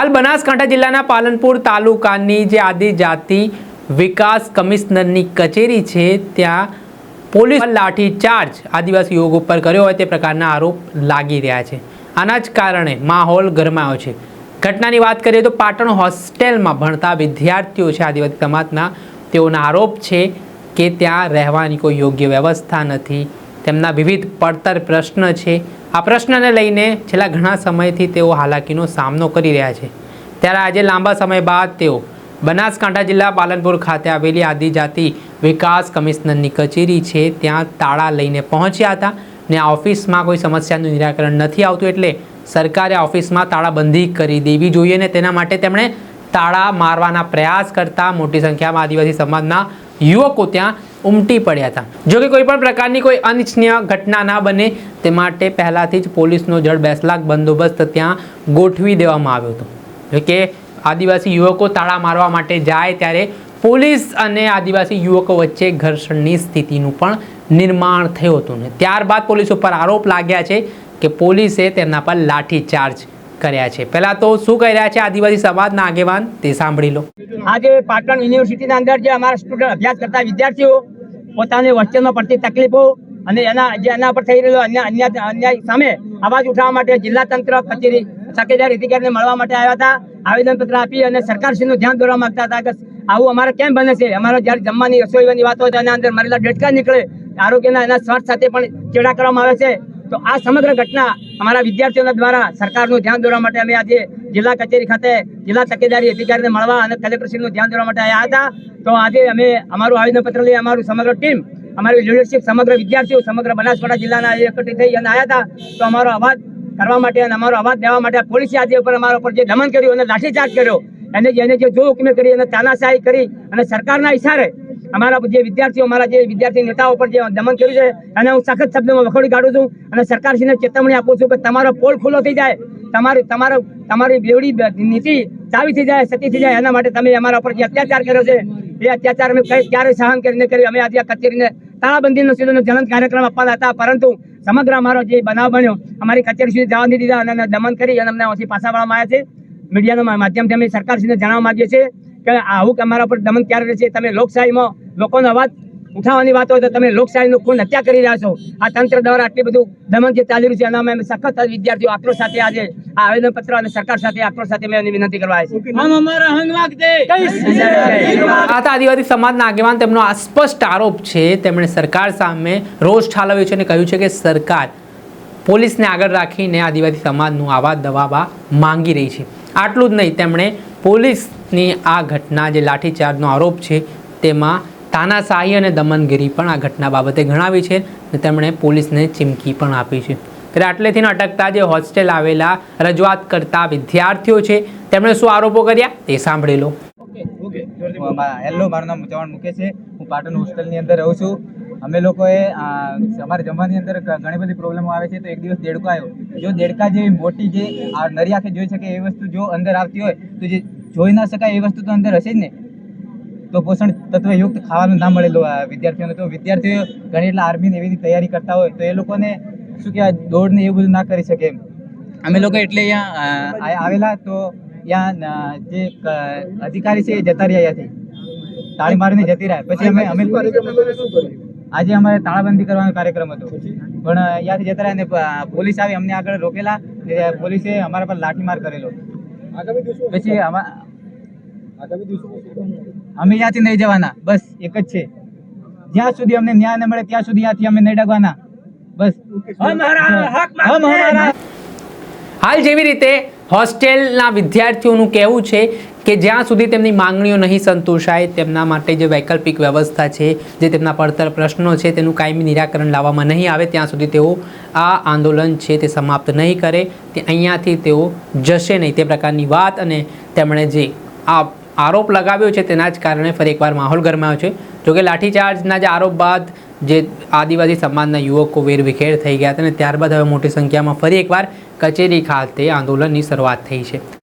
હાલ બનાસકાંઠા જિલ્લાના પાલનપુર તાલુકાની જે આદિજાતિ વિકાસ કમિશનરની કચેરી છે, ત્યાં પોલીસ લાઠી ચાર્જ આદિવાસી યોગ ઉપર કર્યો હોય તે પ્રકારના આરોપ લાગી રહ્યા છે. આના જ કારણે માહોલ ગરમાયો છે. ઘટનાની વાત કરીએ તો પાટણ હોસ્ટેલમાં ભણતા વિદ્યાર્થીઓ છે, આદિવાસી સમાજના. તેઓના આરોપ છે કે ત્યાં રહેવાની કોઈ યોગ્ય વ્યવસ્થા નથી. તેમના વિવિધ પડતર પ્રશ્ન છે. આ પ્રશ્નને લઈને છેલ્લા ઘણા સમયથી તેઓ હાલાકીનો સામનો કરી રહ્યા છે. ત્યારે આજે લાંબા સમય બાદ તેઓ બનાસકાંઠા જિલ્લા પાલનપુર ખાતે આવેલી આદિજાતિ વિકાસ કમિશનરની કચેરી છે. ત્યાં તાળા લઈને પહોંચ્યા હતા ને ઓફિસમાં કોઈ સમસ્યાનું નિરાકરણ નથી આવતું એટલે સરકારે ઓફિસમાં તાળાબંધી કરી દેવી જોઈએ ને તેના માટે તેમણે તાળા મારવાના પ્રયાસ કરતા મોટી સંખ્યામાં આદિવાસી સમાજના યુવકો ત્યાં ઉમટી પડ્યા હતા. જો કે કોઈ પણ પ્રકારની કોઈ અનિચ્છનીય ઘટના ના બને, તે માટે પહેલાંથી જ પોલીસનો જળ બેસલાક બંદોબસ્ત ત્યાં ગોઠવી દેવામાં આવ્યો હતો. જોકે આદિવાસી યુવકો તાળા મારવા માટે જાય ત્યારે પોલીસ અને આદિવાસી યુવકો વચ્ચે ઘર્ષણની સ્થિતિનું પણ નિર્માણ થયું હતું ને. ત્યારબાદ પોલીસ ઉપર આરોપ લાગ્યા છે કે પોલીસે તેમના પર લાઠીચાર્જ કર્યા છે. પહેલાં તો શું કહી રહ્યા છે આદિવાસી સમાજના આગેવાન? તે સાંભળી લો. આજે પાટણ યુનિવર્સિટીના અંદર જે અમારા સ્ટુડન્ટ અભ્યાસ કરતા વિદ્યાર્થીઓ પોતાની હોસ્ટેલમાં પડતી તકલીફો અને એના જે એના પર થઈ રહેલો અન્ય અન્ય અન્યાય સામે અવાજ ઉઠાવવા માટે જિલ્લા તંત્ર કચેરી સકેદાર અધિકારીને મળવા માટે આવ્યા હતા. આવેદનપત્ર આપી અને સરકારશ્રીનું ધ્યાન દોરવા માંગતા હતા કે આવું અમારે કેમ બને છે? અમારે જ્યારે જમવાની રસોઈની વાત હોય તો એના અંદર મરેલા ડેટકા નીકળે. આરોગ્યના એના સ્વાર્થ સાથે પણ ચેડા કરવામાં આવે છે. તો આ સમગ્ર ઘટના અમારા વિદ્યાર્થીઓના દ્વારા સરકારનું ધ્યાન દોરવા માટે અમે આજે જિલ્લા કચેરી ખાતે જિલ્લા તકેદારી અધિકારીને મળવા અને કલેક્ટરશ્રીનું ધ્યાન દોરવા માટે આવ્યા હતા. તો આજે અમે અમારું આવેદનપત્ર લઈ અમારું સમગ્ર ટીમ, અમારી લીડરશીપ સમગ્ર વિદ્યાર્થીઓ, સમગ્ર બનાસકાંઠા જિલ્લાના એકઠી થઈ અને આવ્યા હતા. તો અમારો અવાજ કરવા માટે અને અમારો અવાજ દેવા માટે પોલીસે આજે ઉપર અમારા ઉપર જે દમન કર્યું અને લાઠીચાર્જ કર્યો, એને એને જે જો હુકમે કરી અને તાનાશાહી કરી અને સરકારના ઇશારે અમારા જે વિદ્યાર્થીઓ, અમારા જે વિદ્યાર્થી નેતાઓ પર જે દમન કર્યું છે અને હું સખત શબ્દમાં વખોડી કાઢું છું અને સરકારશ્રીને ચેતવણી આપું છું કે તમારો પોલ ખુલ્લો થઈ જાય. તમારી, તમારો, તમારી બેવડી નીતિ ચાવી થઈ જાય, સતી થઈ જાય. એના માટે તમે અમારા ઉપર જે અત્યાચાર કર્યો છે, એ અત્યાચાર અમે કઈ ક્યારે સહન કરીને કરી. અમે આજે કચેરીને તાળાબંધીનો સીધો જલન કાર્યક્રમ આપવાના હતા, પરંતુ સમગ્ર અમારો જે બનાવ બન્યો, અમારી કચેરી સુધી જવા નહીં દીધા અને દમન કરી અને અમને ઓછી પાછા વળવામાં આવ્યા છે. મીડિયાના માધ્યમથી અમે સરકારશ્રીને જણાવવા માગીએ છીએ કે આવું કે અમારા પર દમન ક્યારે રહેશે તમે લોકશાહીમાં લોકોનો અવાજ ઉઠાવવાની વાત હોય તો તમે લોકશાહીનું ખૂન હત્યા કરી રહ્યા છો. આ તંત્ર દ્વારા આટલી બધું દમન જે ચાલી રહ્યું છે એના અમે સખત વિદ્યાર્થીઓ આક્રોશ સાથે આજે આ આવેદનપત્ર અને સરકાર સાથે આક્રોશ સાથે મેં વિનંતી કરવા આવ્યા છે હમ હમારા હંગ માગતે આ હતા આદિવાસી સમાજના આગેવાન તેમનો આ સ્પષ્ટ આરોપ છે. તેમણે સરકાર સામે રોષ ઠાલવ્યો છે અને કહ્યું છે કે સરકાર પોલીસને આગળ રાખીને આદિવાસી સમાજનું આવા દબાવવા માંગી રહી છે. આટલું જ નહીં તેમણે પોલીસની આ ઘટના જે લાઠીચાર્જનો આરોપ છે, તેમાં તાનાશાહી અને દમનગીરી પણ આ ઘટના બાબતે ગણાવી છે અને તેમણે પોલીસને ચીમકી પણ આપી છે. ત્યારે આટલેથી અટકતા જે હોસ્ટેલ આવેલા રજૂઆત કરતા વિદ્યાર્થીઓ છે, તેમણે શું આરોપો કર્યા? તે સાંભળી લો. હેલો, મારું નામ ચવાણ મુકેશ છે. હું પાટણ હોસ્ટેલની અંદર રહું છું. અમે લોકોએ અમારે જમવાની અંદર ઘણી બધી પ્રોબ્લેમો આવે છે, તો એક દિવસ દેડકો આવ્યો. જો દેડકા જેવી મોટી જે નરી આંખે જોઈ શકે એ વસ્તુ જો અંદર આવતી હોય, તો જે જોઈ ના શકાય એ વસ્તુ તો અંદર હશે જ ને. તો પોષણ તત્વયુક્ત ખાવાનું ના મળેલું વિદ્યાર્થીઓને. તો વિદ્યાર્થીઓ ઘણી એટલા આર્મીની એવી તૈયારી કરતા હોય, તો એ લોકોને શું કહેવાય, દોડને એવું બધું ના કરી શકે એમ. અમે લોકો એટલે અહીંયા આવેલા તો ત્યાં જે અધિકારી છે એ જતા રહ્યા અહીંયાથી તાળી મારીને જતી રહ્યા. પછી અમે અમે આજે અમારે તાળાબંધી કરવાનો કાર્યક્રમ હતો. પણ યાદ જતા રહ્યા ને પોલીસ આવી અમને આગળ રોકેલા. પોલીસે અમારા પર લાઠીમાર કરેલો. પછી અમે ત્યાંથી નહીં જવાના. બસ એક જ છે. જ્યાં સુધી અમને ન્યાય ન મળે ત્યાં સુધી ત્યાંથી અમે નહીં ડગવાના. બસ. હાલ જેવી રીતે હોસ્ટેલના વિદ્યાર્થીઓનું કહેવું છે કે જ્યાં સુધી તેમની માંગણીઓ નહીં સંતોષાય, તેમના માટે જે વૈકલ્પિક વ્યવસ્થા છે, જે તેમના પડતર પ્રશ્નો છે, તેનું કાયમી નિરાકરણ લાવવામાં નહીં આવે, ત્યાં સુધી તેઓ આ આંદોલન છે તે સમાપ્ત નહીં કરે. તે અહીંયાથી તેઓ જશે નહીં. તે પ્રકારની વાત અને તેમણે જે આ આરોપ લગાવ્યો છે તેના જ કારણે ફરી એકવાર માહોલ ગરમાયો છે. જોકે લાઠીચાર્જના જે આરોપ બાદ જે આદિવાસી સમાજના યુવકો વેરવિખેર થઈ ગયા હતા અને ત્યારબાદ હવે મોટી સંખ્યામાં ફરી એકવાર કચેરી ખાતે આંદોલનની શરૂઆત થઈ છે.